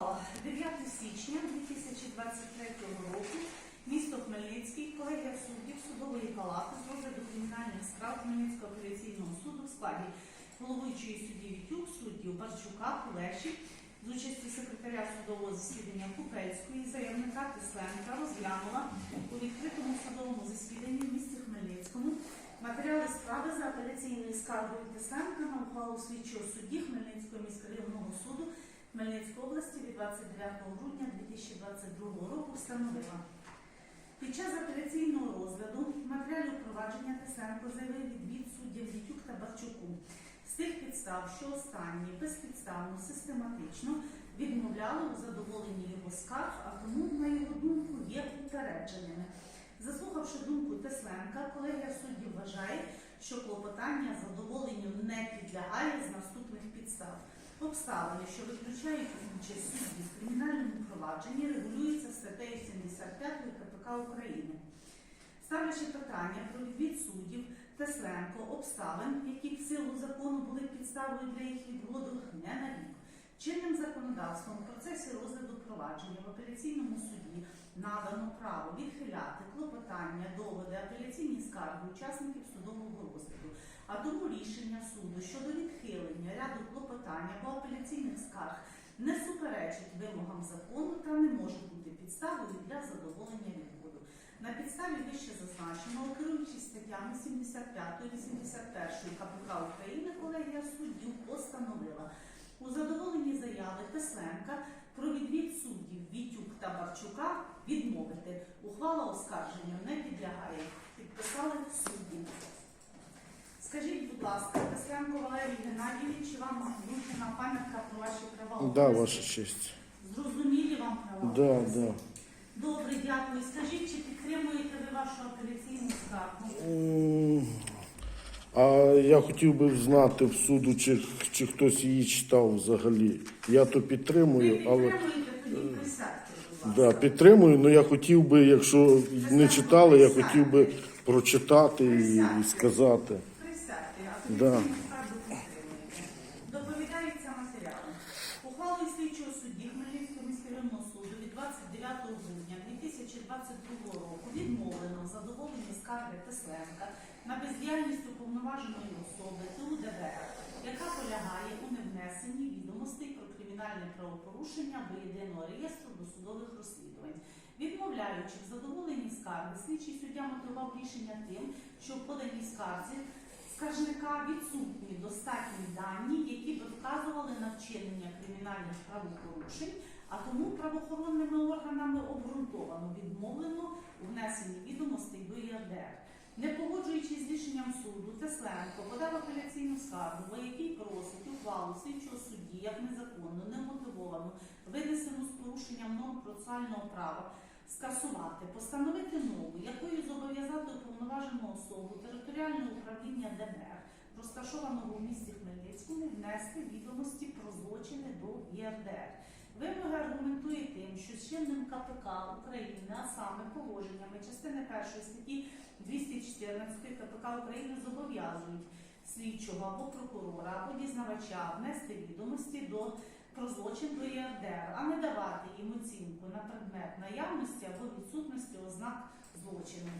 9 січня 2023 року місто Хмельницький, колегія суддів судової палати з розгляду кримінальних справ Хмельницького апеляційного суду в складі головуючої судді Вітюк, суддів Барчука, Кулеші, з участі секретаря судового засідання Купецької, заявника Тесленка розглянула у відкритому судовому засіданні в місті Хмельницькому матеріали справи за апеляційною скаргою Тесленка на ухвалу слідчого судді Хмельницького міськрайонного суду Хмельницької області від 29 грудня 2022 року встановила. Під час апеляційного розгляду матеріалів провадження Тесенко заявив відвід суддям Вітюк та Барчуку з тих підстав, що останні безпідставно, систематично відмовляли у задоволенні його скарг, а тому, на його думку, є упередженими. Заслухавши думку Тесленка, колегія суддів вважає, що клопотання задоволенню не підлягає. Обставини, що виключають участь судді в кримінальному провадженні, регулюються статтею 75 КПК України. Ставлячи питання про відвід суддів Тесленко, обставин, які в силу закону були підставою для їх відводу, не навік. Чинним законодавством в процесі розгляду провадження в апеляційному суді надано право відхиляти клопотання, доводи, апеляційні скарги учасників судового розгляду, а тому рішення суду щодо відхилення ряду клопотань або апеляційних скарг не суперечить вимогам закону та не може бути підставою для задоволення відводу. На підставі вище зазначеного, керуючись статтями 75 і 81 КПК України, колегія суддів постановила у задоволенні заяви Тесленка про відвід суддів Вітюк та Барчука відмовити. Ухвала оскарженню не підлягає. Підписали судді. Будь ласка, Тесленко Валерій Геннадійович, вам вручена пам'ятка про ваші права? Да, ваша честь. Зрозумілі вам права? Да, да. Добре, дякую. Скажіть, чи підтримуєте ви вашу апеляційну скаргу? А я хотів би знати в суду, чи, чи хтось її читав взагалі. Я то Ви підтримую, але підтримуєте, тоді присядьте, будь да, підтримую, але я хотів би, якщо не читали, я хотів би прочитати і, і сказати. Да. Доповідається матеріалом. Ухвалою слідчого судді Хмельницького міськрайонного суду від 29 грудня 2022 року відмовлено в задоволенні скарги Тесленка на бездіяльність уповноваженої особи ТУДБР, яка полягає у невнесенні відомостей про кримінальне правопорушення до єдиного реєстру досудових розслідувань. Відмовляючи в задоволенні скарги, слідчий суддя мотивував рішення тим, що в поданій скарзі скаржника відсутні достатні дані, які б вказували на вчинення кримінальних правопорушень, а тому правоохоронними органами обґрунтовано відмовлено у внесенні відомостей до ЄРДР. Не погоджуючись з рішенням суду, Тесленко подав апеляційну скаргу, в якій просить ухвалу слідчого судді як незаконно, немотивовану, винесену з порушенням норм процесуального права, скасувати, постановити нову, якою зобов'язати уповноважену особу територіального управління ДБР, розташованого у місті Хмельницькому, внести відомості про злочини до ЄРДР. Вимоги аргументує тим, що з чинним КПК України, а саме положеннями частини першої статті 214 КПК України зобов'язують слідчого або прокурора, або дізнавача внести відомості до про злочин до ЄРДР, а не давати на предмет наявності або відсутності ознак злочину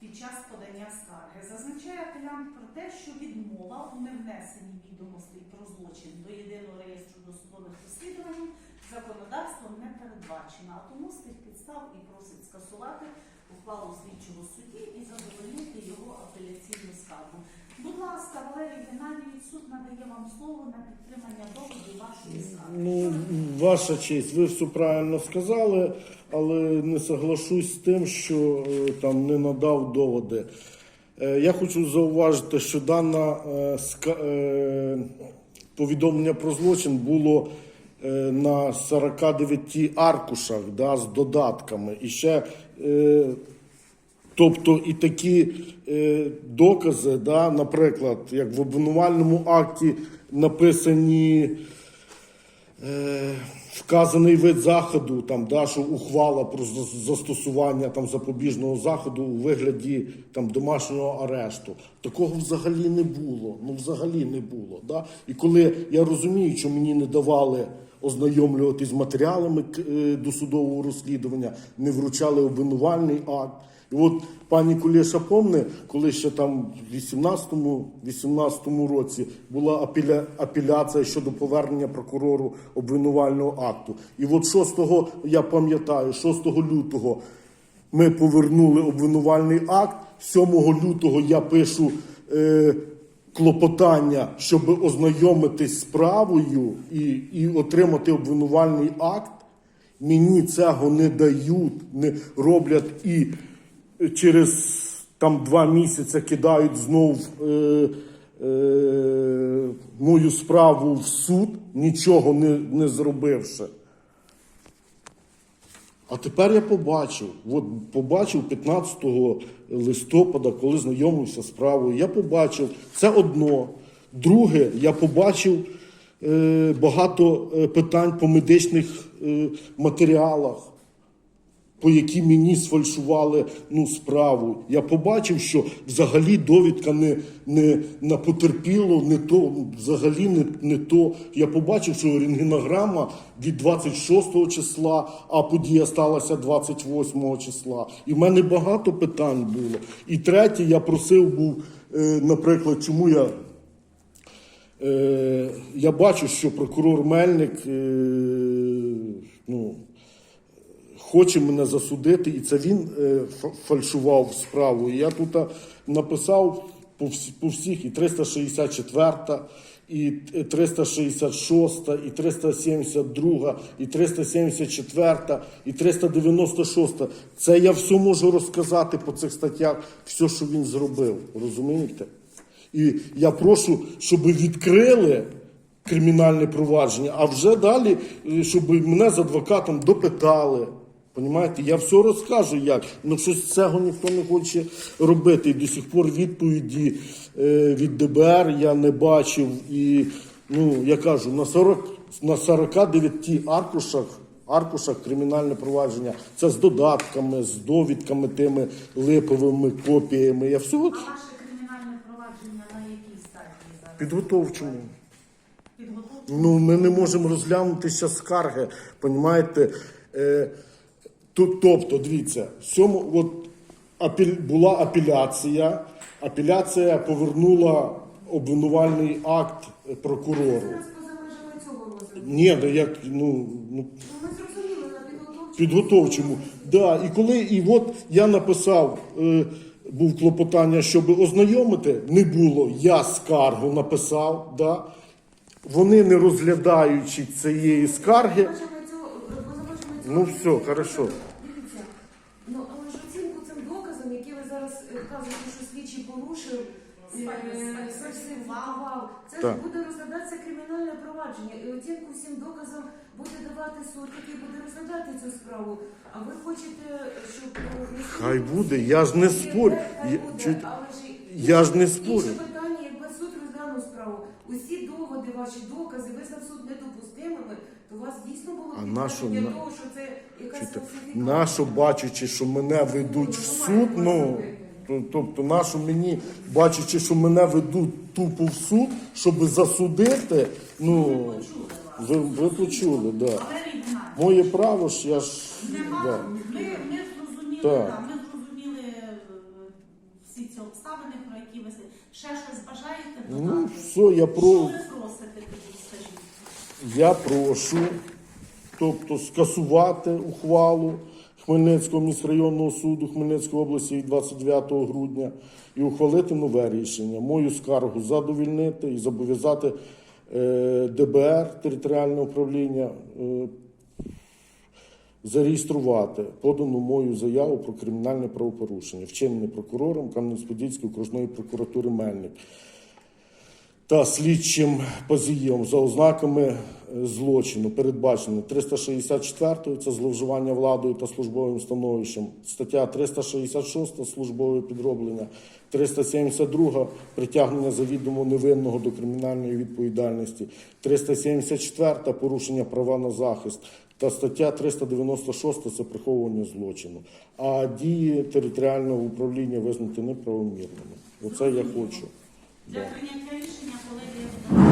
під час подання скарги. Зазначає апелянт про те, що відмова у невнесенні відомостей про злочин до єдиного реєстру досудових розслідувань законодавством не передбачена, а тому з тих підстав і просить скасувати ухвалу слідчого судді і задовольнити його апеляційну скаргу. Будь ласка, Геннадійович, суд надає вам слово на підтримання доводів вашої скарги. Ну, ваша честь, ви все правильно сказали, але не соглашусь з тим, що е, там не надав доводи. Е, Я хочу зауважити, що дане повідомлення про злочин було е, на 49 аркушах да, з додатками. І ще е, Тобто і такі е, докази, да, наприклад, як в обвинувальному акті написані е, вказаний вид заходу, там, да, що ухвала про застосування там, запобіжного заходу у вигляді там, домашнього арешту. Такого взагалі не було. Ну, взагалі не було. Да? І коли я розумію, що мені не давали ознайомлюватись з матеріалами е, досудового розслідування, не вручали обвинувальний акт. І от пані Кулеша помне, коли ще там в 18-му, 18-му році була апеля, апеляція щодо повернення прокурору обвинувального акту. І от 6, я пам'ятаю, 6 лютого ми повернули обвинувальний акт. 7 лютого я пишу е, клопотання, щоб ознайомитись з справою і, і отримати обвинувальний акт. Мені цього не дають, не роблять і через там два місяці кидають знов е, е, мою справу в суд, нічого не, не зробивши. А тепер я побачив, от побачив 15 листопада, коли знайомився з справою, я побачив це одно. Друге, я побачив е, багато е, питань по медичних е, матеріалах, по які мені сфальшували ну, справу. Я побачив, що взагалі довідка не, не на потерпіло, не то, взагалі не, не то. Я побачив, що рентгенограма від 26 числа, а подія сталася 28 числа. І в мене багато питань було. І третє, я просив був, е, наприклад, чому я. Е, я бачу, що прокурор Мельник е, ну, хоче мене засудити, і це він е, фальшував справу. І я тут написав по, всі- по всіх і 364, і 366, і 372, і 374, і 396. Це я все можу розказати по цих статтях, все, що він зробив. Розумієте? І я прошу, щоб відкрили кримінальне провадження, а вже далі, е, щоб мене з адвокатом допитали. Понімаєте, я все розкажу як. Ну щось цього ніхто не хоче робити. І до сих пор відповіді е, від ДБР я не бачив. І ну я кажу, на 40, на 49 аркушах. Аркушах кримінальне провадження це з додатками, з довідками тими липовими копіями. Я все А ваше кримінальне провадження на якій стадії зараз? підготовчому. Ну, ми не можемо розглянути ще скарги, понімаєте? Е, тобто, дивіться, сьому, от апель, була апеляція, апеляція повернула обвинувальний акт прокурору. Ні, ну як, ну, ну Ну, підготовчому. Да, і коли і от я написав, е, був клопотання, щоб ознайомити, не було. Я скаргу написав. Да. Вони не розглядаючи цієї скарги. Ну, все, хорошо. Дивіться, ну але ж оцінку цим доказам, які ви зараз е, кажете, що слідчий порушив, е, сфальсифікував, це ж Так. буде розглядатися кримінальне провадження. І оцінку всім доказам буде давати суд, який буде розглядати цю справу. А ви хочете, щоб е, не Хай суд- буде, я ж не Хай спорю. буде, чуть- але ж Я ж не спорю. Інше питання, якби суд розглянув справу, усі доводи, ваші докази визнав суд недопустимими, то у вас дійсно було А для на- того, що це якась Чуєте, фальсифікація. Нащо бачачи, що мене ведуть в суд, ну то- тобто, нащо мені, бачачи, що мене ведуть тупо в суд, щоб засудити, ну ви, ви почули, да. Геннадійович, Моє право ж я ж Нема, да. ми, ми зрозуміли, Так. да, ми зрозуміли е, всі ці обставини, про які ви с- ще щось бажаєте Ну, все, я Що про ви тоді, скажіть? Я прошу, тобто скасувати ухвалу Хмельницького міськрайонного суду Хмельницької області від 29 грудня і ухвалити нове рішення. Мою скаргу задовільнити і зобов'язати е, ДБР територіальне управління е, зареєструвати подану мою заяву про кримінальне правопорушення, вчинене прокурором Кам'янець-Подільської окружної прокуратури Мельник та слідчим позієм за ознаками е, злочину, передбачено 364 це зловживання владою та службовим становищем, стаття 366 службове підроблення, 372 притягнення завідомо невинного до кримінальної відповідальності, 374 порушення права на захист. Та стаття 396 це приховування злочину. А дії територіального управління визнати неправомірними. Оце я хочу. Для прийняття рішення колегія